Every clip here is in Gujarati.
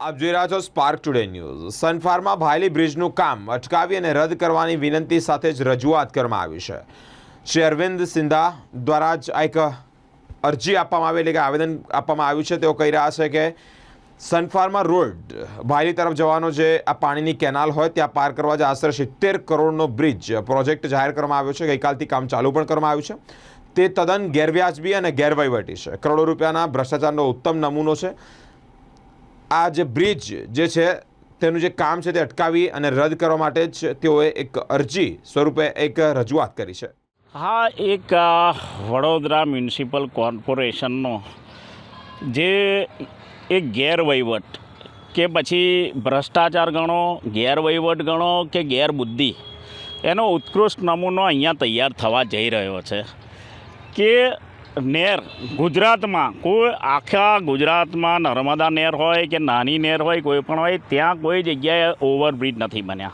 આપ જોઈ રહ્યા છો Spark Today News Sun Pharma Bhayli બ્રિજનું કામ અટકાવી અને રદ કરવાની વિનંતી સાથે જ રજૂઆત કરવામાં આવી છે. શ્રી અરવિંદ સિંધા દ્વારા જ એક અરજી આપવામાં આવી એટલે કે આવેદન આપવામાં આવ્યું છે. તેઓ કહી રહ્યા છે કે સનફાર્મા રોડ ભાયલી તરફ જવાનો જે આ પાણીની કેનાલ હોય ત્યાં પાર કરવા જ આશરે સિત્તેર કરોડનો બ્રિજ પ્રોજેક્ટ જાહેર કરવામાં આવ્યો છે. ગઈકાલથી કામ ચાલુ પણ કરવામાં આવ્યું છે. તે તદ્દન ગેરવ્યાજબી અને ગેરવહીવટી છે. કરોડો રૂપિયાના ભ્રષ્ટાચારનો ઉત્તમ નમૂનો છે. આ જે બ્રિજ જે છે, તેનું જે કામ છે તે અટકાવી અને રદ કરવા માટે જ તેઓએ એક અરજી સ્વરૂપે એક રજૂઆત કરી છે. હા, એક વડોદરા મ્યુનિસિપલ કોર્પોરેશનનો જે એક ગેરવહીવટ કે પછી ભ્રષ્ટાચાર ગણો, ગેરવહીવટ ગણો કે ગેરબુદ્ધિ, એનો ઉત્કૃષ્ટ નમૂનો અહીંયા તૈયાર થવા જઈ રહ્યો છે કે નેર. ગુજરાતમાં કોઈ આખા ગુજરાતમાં નર્મદા નેર હોય કે નાની નેર હોય, કોઈ પણ હોય, ત્યાં કોઈ જગ્યાએ ઓવરબ્રિજ નથી બન્યા.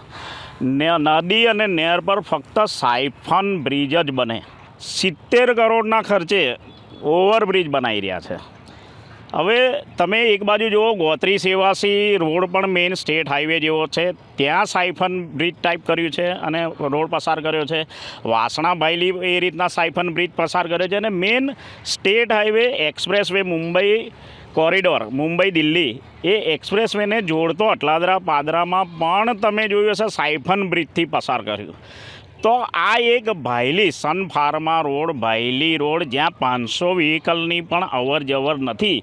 નદી અને નેર પર ફક્ત સાયફન બ્રિજ જ બને. સિત્તેર કરોડના ખર્ચે ઓવરબ્રિજ બનાવી રહ્યા છે. હવે તમે એક બાજુ જુઓ, ગોત્રી સેવાસી રોડ પણ મેઇન સ્ટેટ હાઈવે જેવો છે. ત્યાં સાયફન બ્રિજ ટાઈપ કર્યું છે અને રોડ પસાર કર્યો છે. વાસણા ભાઈલી એ રીતના સાયફન બ્રિજ પસાર કર્યો છે અને main state highway expressway Mumbai corridor Mumbai Delhi એ એક્સપ્રેસ વેને જોડતો અટલાદરા પાદરામાં પણ તમે જોયું હશે સાયફન બ્રિજથી પસાર કર્યું. તો આ એક Bhayli Sun Pharma road, Bhayli road, જ્યાં પાંચસો વ્હીકલની પણ અવર જવર નથી.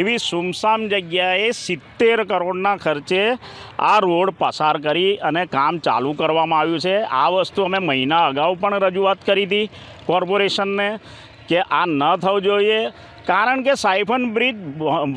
એવી સુમસામ જગ્યાએ સિત્તેર કરોડના ખર્ચે આ રોડ પસાર કરી અને કામ ચાલુ કરવામાં આવ્યું છે. આ વસ્તુ અમે મહિના અગાઉ પણ રજૂઆત કરી હતી કોર્પોરેશનને કે આ ન થવું જોઈએ, કારણ કે સાયફન બ્રિજ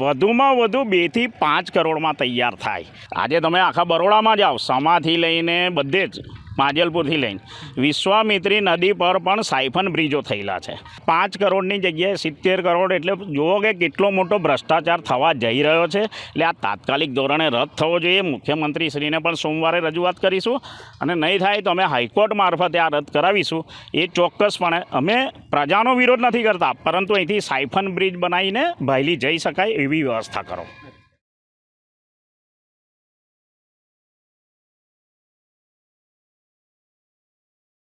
વધુમાં વધુ બેથી પાંચ કરોડમાં તૈયાર થાય. આજે તમે આખા બરોડામાં જાઓ સમાથી લઈને બધે જ. માજલપુરથી લઈને. વિશ્વામિત્રી નદી પર પણ સાયફન બ્રિજો થયેલા છે. પાંચ કરોડની જગ્યાએ સિત્તેર કરોડ એટલે જુઓ કે કેટલો મોટો ભ્રષ્ટાચાર થવા જઈ રહ્યો છે. એટલે આ તાત્કાલિક ધોરણે રદ થવો જોઈએ. મુખ્યમંત્રીશ્રીને પણ સોમવારે રજૂઆત કરીશું. અને નહીં થાય તો અમે હાઈકોર્ટ મારફતે આ રદ કરાવીશું. એ ચોક્કસપણે અમે પ્રજાનો વિરોધ નથી કરતા. પરંતુ અહીંથી સાયફન બ્રિજ બનાવીને ભાયલી જઈ શકાય એવી વ્યવસ્થા કરો.